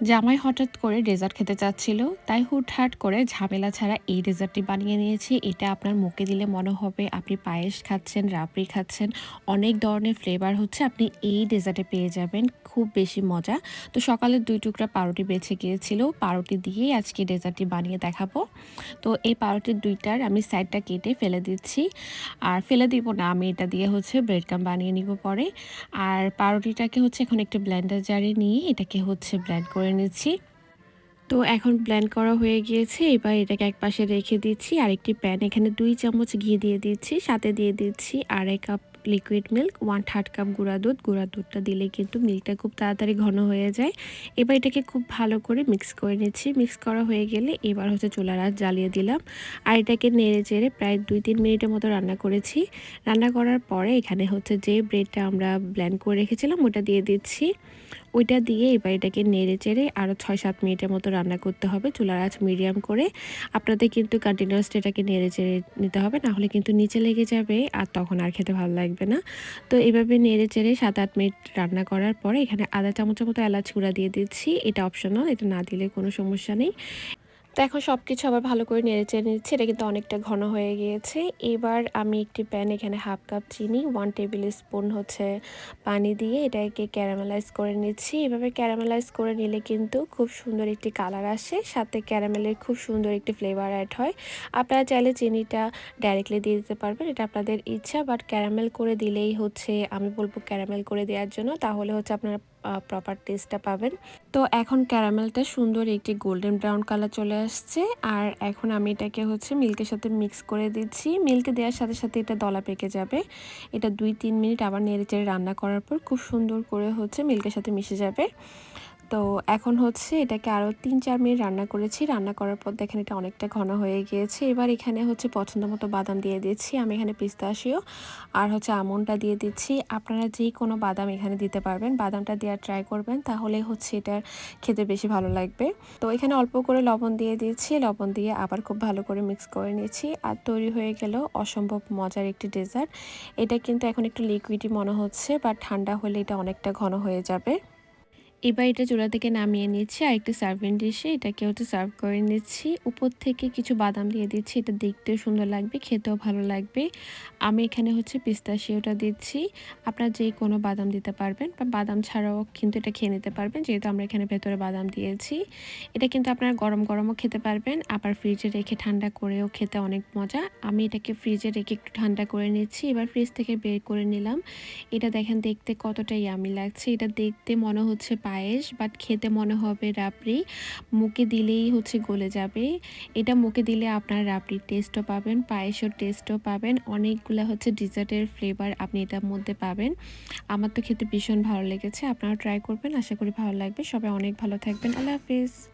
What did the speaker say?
জামাই হঠাৎ করে ডেজার্ট খেতে চাচ্ছিল, তাই হুটহাট করে ঝামেলা ছাড়া এই ডেজার্টটি বানিয়ে নিয়েছি। এটা আপনার মুখে দিলে মনে হবে আপনি পায়েস খাচ্ছেন, রাবড়ি খাচ্ছেন, অনেক ধরনের ফ্লেভার হচ্ছে, আপনি এই ডেজার্টে পেয়ে যাবেন, খুব বেশি মজা। তো সকালে দুই টুকরা পাউরুটি বেছে গিয়েছিল, পাউরুটি দিয়েই আজকে ডেজার্টটি বানিয়ে দেখাবো। তো এই পাউরুটির দুইটার আমি সাইডটা কেটে ফেলে দিচ্ছি। আর ফেলে দিব না, আমি এটা দিয়ে হচ্ছে ব্রেড কাম বানিয়ে নিব পরে। আর পাউরুটিটাকে হচ্ছে এখন একটু ব্লেন্ডার জারে নিয়ে এটাকে হচ্ছে ব্লেন্ড করে নিচ্ছি। তো এখন প্ল্যান করা হয়ে গিয়েছে। এবার এটাকে এক পাশে রেখে দিচ্ছি। আর একটি প্যান এখানে দুই চামচ ঘি দিয়ে দিচ্ছি, সাথে দিয়ে দিচ্ছি আড়াই cup liquid milk one third cup গুঁড়া দুধ, গুঁড়া দুধটা দিলে কিন্তু মিল্কটা খুব তাড়াতাড়ি ঘন হয়ে যায়। এবার এটাকে খুব ভালো করে মিক্স করে নিচ্ছি। মিক্স করা হয়ে গেলে এবার হচ্ছে চুলার আঁচ জ্বালিয়ে দিলাম। আর এটাকে নেড়ে চেড়ে প্রায় দুই তিন মিনিটের মতো রান্না করেছি। রান্না করার পরে এখানে হচ্ছে যে ব্রেডটা আমরা ব্ল্যান্ড করে রেখেছিলাম, ওটা দিয়ে দিচ্ছি। ওইটা দিয়ে এবার এটাকে নেড়ে চেড়ে আরও ছয় সাত মিনিটের মতো রান্না করতে হবে, চুলার আঁচ মিডিয়াম করে। আপনাদের কিন্তু কন্টিনিউয়াসলি এটাকে নেড়ে চেড়ে নিতে হবে, নাহলে কিন্তু নিচে লেগে যাবে আর তখন আর খেতে ভালো লাগবে না। তো এভাবে নেড়ে চেড়ে সাত আট মিনিট রান্না করার পরে এখানে আদা চামচের মতো এলাচ গুঁড়া দিয়ে দিচ্ছি। এটা অপশনাল এটা না দিলে কোনো সমস্যা নেই। তো এখন সব কিছু আবার ভালো করে নেড়ে নিচ্ছি। এটা কিন্তু অনেকটা ঘন হয়ে গিয়েছে। এবার আমি একটি প্যান, এখানে হাফ কাপ চিনি ওয়ান টেবিল স্পুন হচ্ছে পানি দিয়ে এটাকে ক্যারামেলাইজ করে নিচ্ছি। এভাবে ক্যারামেলাইজ করে নিলে কিন্তু খুব সুন্দর একটি কালার আসে। সাথে ক্যারামেলের খুব সুন্দর একটি ফ্লেভার অ্যাড হয়। আপনারা চাইলে চিনিটা ডাইরেক্টলি দিয়ে দিতে পারবেন। এটা আপনাদের ইচ্ছা বাট ক্যারামেল করে দিলেই হচ্ছে, আমি বলব ক্যারামেল করে দেওয়ার জন্য। তাহলে হচ্ছে আপনারা প্রপার টেস্টটা পাবেন। তো এখন ক্যারামেলটা সুন্দর একটি গোল্ডেন ব্রাউন কালার চলে আসছে। আর এখন আমি এটাকে হচ্ছে মিল্কের সাথে মিক্স করে দিচ্ছি। মিল্কে দেওয়ার সাথে সাথে এটা দলা পেকে যাবে। এটা দুই তিন মিনিট আবার নেড়ে চেড়ে রান্না করার পর খুব সুন্দর করে হচ্ছে মিল্কের সাথে মিশে যাবে। তো এখন হচ্ছে এটাকে আরও তিন চার মিনিট রান্না করেছি। রান্না করার পর দেখেন এটা অনেকটা ঘন হয়ে গিয়েছে। এবার এখানে হচ্ছে পছন্দ মতো বাদাম দিয়ে দিচ্ছি। আমি এখানে পিস্তাশিও আর হচ্ছে আমনটা দিয়ে দিচ্ছি। আপনারা যেই কোনো বাদাম এখানে দিতে পারবেন। বাদামটা দেওয়ার ট্রাই করবেন, তাহলে হচ্ছে এটার খেতে বেশি ভালো লাগবে। তো এখানে অল্প করে লবণ দিয়ে দিচ্ছি। লবণ দিয়ে আবার খুব ভালো করে মিক্স করে নিয়েছি আর তৈরি হয়ে গেল অসম্ভব মজার একটি ডেজার্ট। এটা কিন্তু এখন একটু লিকুইডই মনে হচ্ছে বা ঠান্ডা হলে এটা অনেকটা ঘন হয়ে যাবে। এবার এটা চূড়া থেকে নামিয়ে নিচ্ছি, আর একটা সার্ভিং ডিশে এটাকে হচ্ছে সার্ভ করে নিচ্ছি। উপর থেকে কিছু বাদাম দিয়ে দিচ্ছি, এটা দেখতেও সুন্দর লাগবে, খেতেও ভালো লাগবে। আমি এখানে হচ্ছে পিস্তাশিওটা দিচ্ছি। আপনার যে কোনো বাদাম দিতে পারবেন, বা বাদাম ছাড়াও কিন্তু এটা খেয়ে নিতে পারবেন, যেহেতু আমরা এখানে ভেতরে বাদাম দিয়েছি। এটা কিন্তু আপনারা গরম গরমও খেতে পারবেন, আবার ফ্রিজে রেখে ঠান্ডা করেও খেতে অনেক মজা। আমি এটাকে ফ্রিজে রেখে একটু ঠান্ডা করে নিচ্ছি, এবার ফ্রিজ থেকে বের করে নিলাম। এটা দেখেন দেখতে কতটা ইয়ামি লাগছে, এটা দেখতে মনে হচ্ছে পায়েস বাট খেতে মনে হবে রাবড়ি মুখে দিলেই হচ্ছে গলে যাবে। এটা মুখে দিলে আপনার রাবড়ির টেস্টও পাবেন, পায়েসের টেস্টও পাবেন। অনেকগুলো হচ্ছে ডিজার্টের ফ্লেভার আপনি এটার মধ্যে পাবেন। আমার তো খেতে ভীষণ ভালো লেগেছে। আপনারা ট্রাই করবেন। আশা করি ভালো লাগবে। সবাই অনেক ভালো থাকবেন। আল্লাহ হাফিজ।